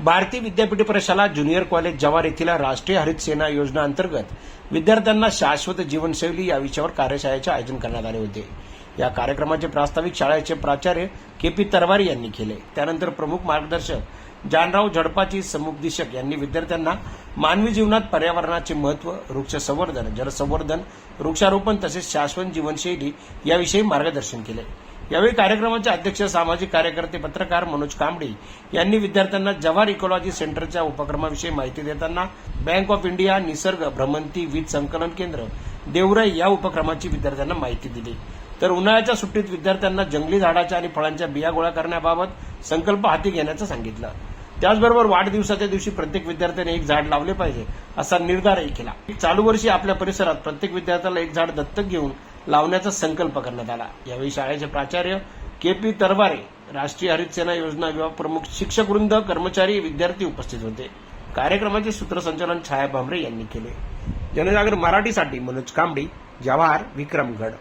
भारतीय विद्यापीठ प्रशाला ज्युनियर कॉलेज जवार येथील राष्ट्रीय हरित सेना योजना अंतर्गत विद्यार्थ्यांना शाश्वत जीवनशैली या विषयावर कार्यशाळेचे आयोजन करण्यात आले होते. या कार्यक्रमाचे प्रास्ताविक शाळेचे प्राचार्य के पी तरवारी यांनी केले. त्यानंतर प्रमुख मार्गदर्शक जानराव झडपाची समुपदेशक यांनी विद्यार्थ्यांना मानवी जीवनात पर्यावरणाचे महत्त्व वृक्ष संवर्धन जलसंवर्धन वृक्षारोपण तसेच शाश्वत जीवनशैली याविषयी मार्गदर्शन केले. यावेळी कार्यक्रमाचे अध्यक्ष सामाजिक कार्यकर्ते पत्रकार मनोज कांबळे यांनी विद्यार्थ्यांना जव्हार इकॉलॉजी सेंटरच्या उपक्रमाविषयी माहिती देताना बँक ऑफ इंडिया निसर्ग भ्रमंती वीज संकलन केंद्र देवराई या उपक्रमाची विद्यार्थ्यांना माहिती दिली. तर उन्हाळ्याच्या सुट्टीत विद्यार्थ्यांना जंगली झाडाच्या आणि फळांच्या बिया गोळा करण्याबाबत संकल्प हाती घेण्याचं सांगितलं. त्याचबरोबर वाढदिवसाच्या दिवशी प्रत्येक विद्यार्थ्याने एक झाड लावले पाहिजे असा निर्धारही केला. चालू वर्षी आपल्या परिसरात प्रत्येक विद्यार्थ्याला एक झाड दत्तक घेऊन लावण्याचा संकल्प करण्यात आला. यावेळी शाळेचे प्राचार्य के पी तरवारे राष्ट्रीय हरित सेना योजना विभाग प्रमुख शिक्षक वृंद कर्मचारी विद्यार्थी उपस्थित होते. कार्यक्रमाचे सूत्रसंचालन छाया भांबरे यांनी केले. जनजागर मराठीसाठी मनोज कांबडी जवाहर विक्रमगड.